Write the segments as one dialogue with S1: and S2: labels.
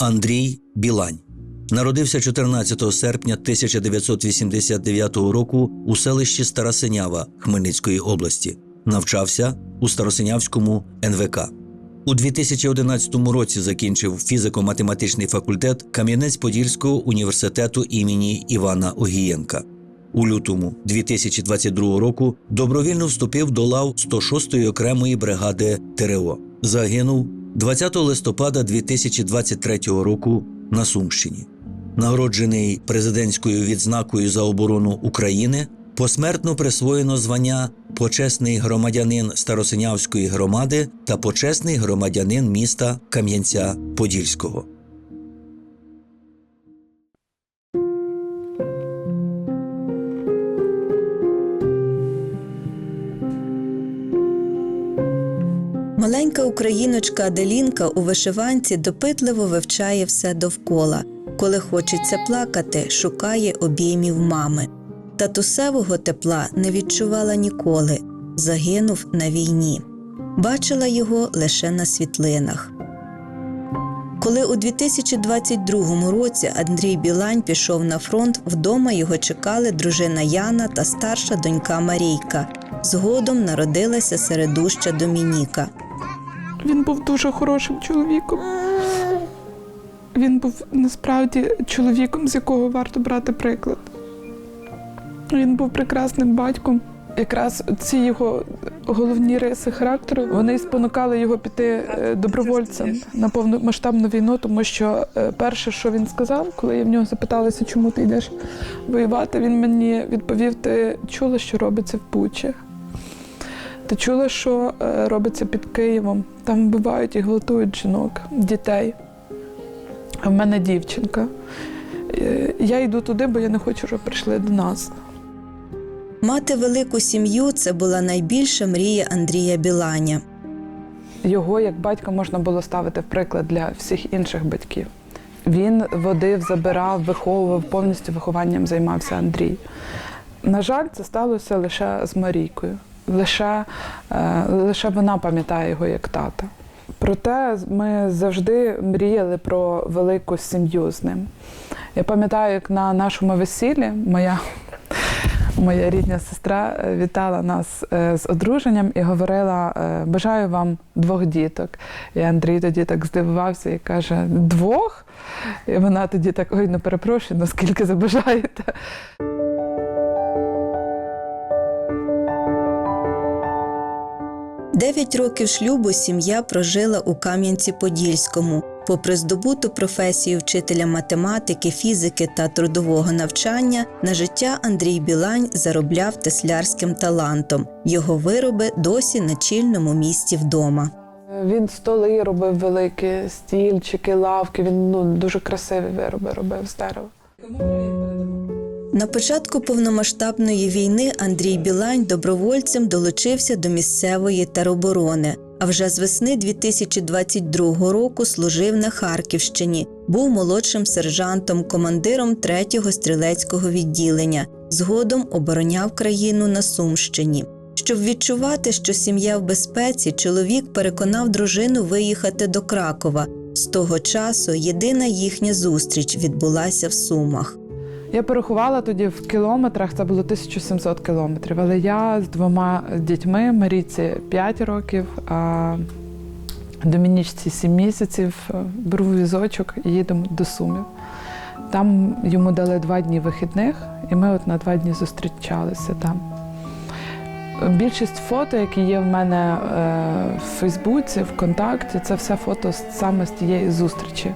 S1: Андрій Білань. Народився 14 серпня 1989 року у селищі Старосинява Хмельницької області. Навчався у Старосинявському НВК. У 2011 році закінчив фізико-математичний факультет Кам'янець-Подільського університету імені Івана Огієнка. У лютому 2022 року добровільно вступив до лав 106-ї окремої бригади ТРО. Загинув 20 листопада 2023 року на Сумщині. Нагороджений президентською відзнакою за оборону України, посмертно присвоєно звання почесний громадянин Старосинявської громади та почесний громадянин міста Кам'янця-Подільського.
S2: Маленька україночка Аделінка у вишиванці допитливо вивчає все довкола. Коли хочеться плакати, шукає обіймів мами. Татусевого тепла не відчувала ніколи, загинув на війні. Бачила його лише на світлинах. Коли у 2022 році Андрій Білань пішов на фронт, вдома його чекали дружина Яна та старша донька Марійка. Згодом народилася середуща Домініка.
S3: Він був дуже хорошим чоловіком. Він був насправді чоловіком, з якого варто брати приклад. Він був прекрасним батьком. Якраз ці його головні риси характеру вони спонукали його піти е, добровольцем на повномасштабну війну, тому що е, перше, що він сказав, коли я в нього запиталася, чому ти йдеш воювати, він мені відповів: ти чула, що робиться в Бучі? Ти чула, що е, робиться під Києвом? Там вбивають і гвалтують жінок, дітей. А в мене дівчинка. Е, Я йду туди, бо я не хочу, щоб прийшли до нас.
S2: Мати велику сім'ю це була найбільша мрія Андрія Біланя.
S3: Його як батька можна було ставити в приклад для всіх інших батьків. Він водив, забирав, виховував, повністю вихованням займався Андрій. На жаль, це сталося лише з Марійкою. Лише, е, лише вона пам'ятає його як тата. Проте ми завжди мріяли про велику сім'ю з ним. Я пам'ятаю, як на нашому весіллі моя Моя рідна сестра е, вітала нас е, з одруженням і говорила: бажаю вам двох діток. І Андрій тоді так здивувався і каже: Двох? І вона тоді так: ой, ну перепрошую, ну скільки забажаєте.
S2: Дев'ять років шлюбу сім'я прожила у Кам'янці-Подільському. Попри здобуту професію вчителя математики, фізики та трудового навчання, на життя Андрій Білань заробляв теслярським талантом. Його вироби досі на чільному місці вдома.
S3: Він столи робив великі, стільчики, лавки. Він ну, дуже красиві вироби робив з дерева.
S2: На початку повномасштабної війни Андрій Білань добровольцем долучився до місцевої тероборони. А вже з весни 2022 року служив на Харківщині, був молодшим сержантом, командиром 3-го стрілецького відділення. Згодом обороняв країну на Сумщині. Щоб відчувати, що сім'я в безпеці, чоловік переконав дружину виїхати до Кракова. З того часу єдина їхня зустріч відбулася в Сумах.
S3: Я порахувала тоді в кілометрах, це було 1700 кілометрів. Але я з двома дітьми, Марійці 5 років, а Домінічці 7 місяців, беру візочок і їдемо до Сумів. Там йому дали два дні вихідних, і ми от на два дні зустрічалися там. Більшість фото, які є в мене е, в Фейсбуці, ВКонтакті, це все фото саме з тієї зустрічі.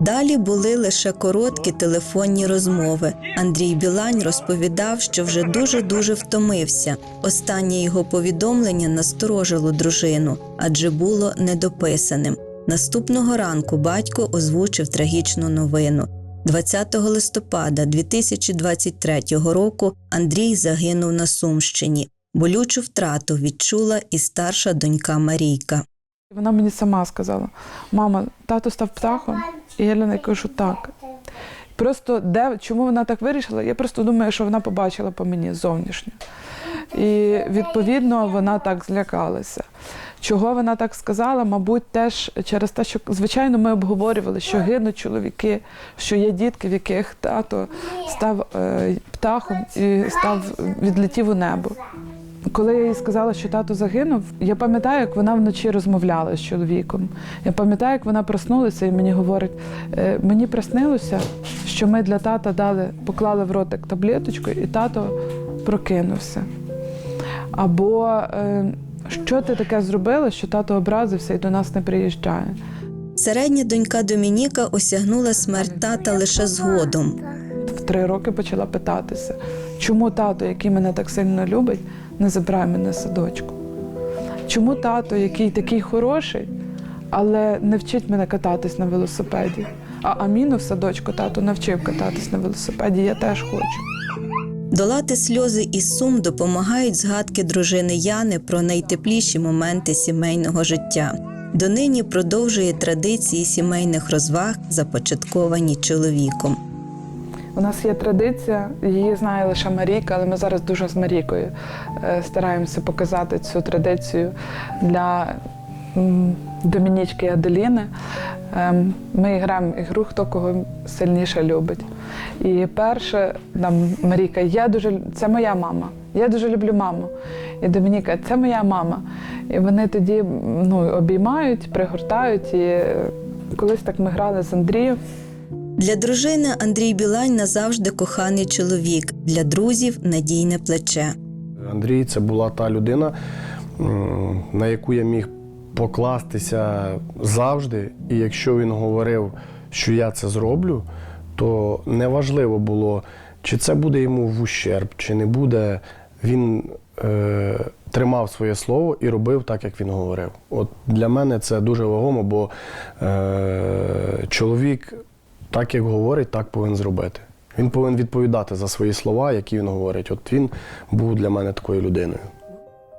S2: Далі були лише короткі телефонні розмови. Андрій Білань розповідав, що вже дуже дуже втомився. Останнє його повідомлення насторожило дружину, адже було недописаним. Наступного ранку батько озвучив трагічну новину. 20 листопада 2023 року Андрій загинув на Сумщині. Болючу втрату відчула і старша донька Марійка.
S3: Вона мені сама сказала: мама, тато став птахом. І я кажу, так. Просто де, чому вона так вирішила? Я просто думаю, що вона побачила по мені зовнішньо. І відповідно вона так злякалася. Чого вона так сказала? Мабуть, теж через те, що звичайно ми обговорювали, що гинуть чоловіки, що є дітки, в яких тато став е, птахом і став відлетів у небо. Коли я їй сказала, що тато загинув, я пам'ятаю, як вона вночі розмовляла з чоловіком. Я пам'ятаю, як вона проснулася і мені говорить: «Е, мені приснилося, що ми для тата дали, поклали в ротик таблеточку, і тато прокинувся. Або е, що ти таке зробила, що тато образився і до нас не приїжджає.
S2: Середня донька Домініка осягнула смерть тата лише згодом.
S3: В три роки почала питатися, чому тато, який мене так сильно любить, не забирає мене садочку? Чому тато, який такий хороший, але не вчить мене кататись на велосипеді? А Аміну в садочку тато навчив кататись на велосипеді, я теж хочу.
S2: Долати сльози і сум допомагають згадки дружини Яни про найтепліші моменти сімейного життя. Донині продовжує традиції сімейних розваг, започатковані чоловіком.
S3: У нас є традиція, її знає лише Марійка, але ми зараз дуже з Марійкою е, стараємося показати цю традицію для Домінічки і Аделіни. Ем, Ми граємо ігру, хто кого сильніше любить. І перше, там Марійка, я дуже це моя мама. Я дуже люблю маму. І Домініка, це моя мама. І вони тоді ну, обіймають, пригортають. І колись так ми грали з Андрієм.
S2: Для дружини Андрій Білань назавжди коханий чоловік, для друзів надійне плече.
S4: Андрій це була та людина, на яку я міг покластися завжди. І якщо він говорив, що я це зроблю, то неважливо було, чи це буде йому в ущерб, чи не буде. Він е, тримав своє слово і робив так, як він говорив. От для мене це дуже вагомо, бо е, чоловік, так як говорить, так повинен зробити. Він повинен відповідати за свої слова, які він говорить. От він був для мене такою людиною.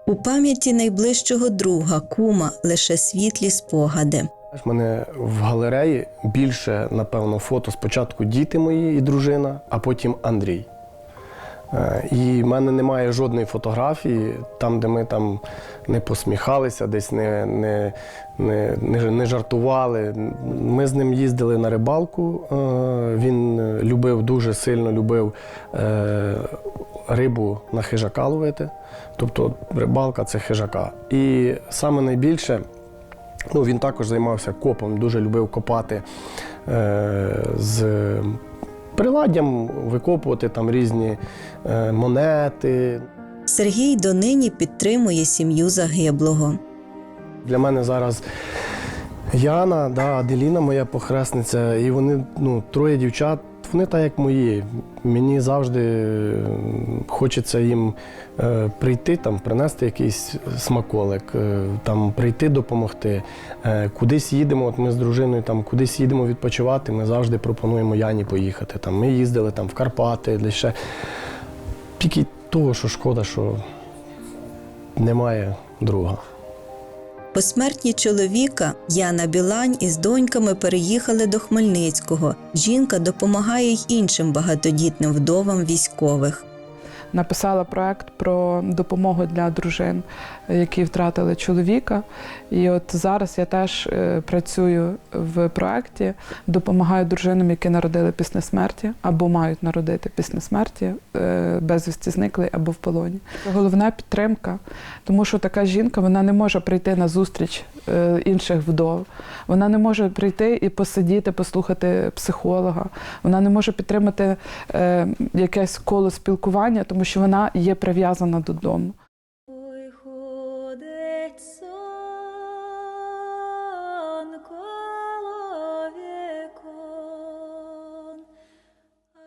S2: У пам'яті найближчого друга, кума, лише світлі спогади.
S4: В мене в галереї більше, напевно, фото спочатку діти мої і дружина, а потім Андрій. Е, І в мене немає жодної фотографії, там, де ми там не посміхалися, десь не, не, не, не, жартували. Ми з ним їздили на рибалку. е, Він любив дуже сильно любив е, рибу на хижака ловити. Тобто рибалка це хижака. І саме найбільше. Ну, він також займався копом, дуже любив копати з приладдям, викопувати там різні е, монети.
S2: Сергій донині підтримує сім'ю загиблого.
S4: Для мене зараз Яна, да, Аделіна, моя похресниця, і вони ну, троє дівчат, вони так як мої. Мені завжди е, хочеться їм е, прийти, там, принести якийсь смаколик, е, там, прийти допомогти. Кудись їдемо, от ми з дружиною там, кудись їдемо відпочивати, ми завжди пропонуємо Яні поїхати. Там, ми їздили там, в Карпати, ще. Тільки того, що шкода, що немає друга.
S2: Посмертні чоловіка Яна Білань із доньками переїхали до Хмельницького. Жінка допомагає й іншим багатодітним вдовам військових.
S3: Написала проект про допомогу для дружин, які втратили чоловіка. І от зараз я теж е, працюю в проекті, допомагаю дружинам, які народили після смерті або мають народити після смерті, е, безвісті зникли або в полоні. Головна підтримка, тому що така жінка вона не може прийти на зустріч е, інших вдов. Вона не може прийти і посидіти, послухати психолога. Вона не може підтримати якесь коло спілкування, тому що вона є прив'язана додому.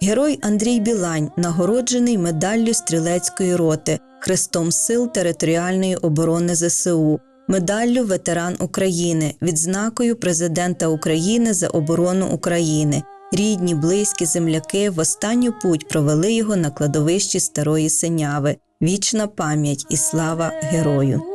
S2: Герой Андрій Білань нагороджений медаллю стрілецької роти, Хрестом Сил територіальної оборони ЗСУ, медаллю Ветеран України, відзнакою Президента України за оборону України. Рідні, близькі, земляки в останню путь провели його на кладовищі Старої Синяви. Вічна пам'ять і слава герою.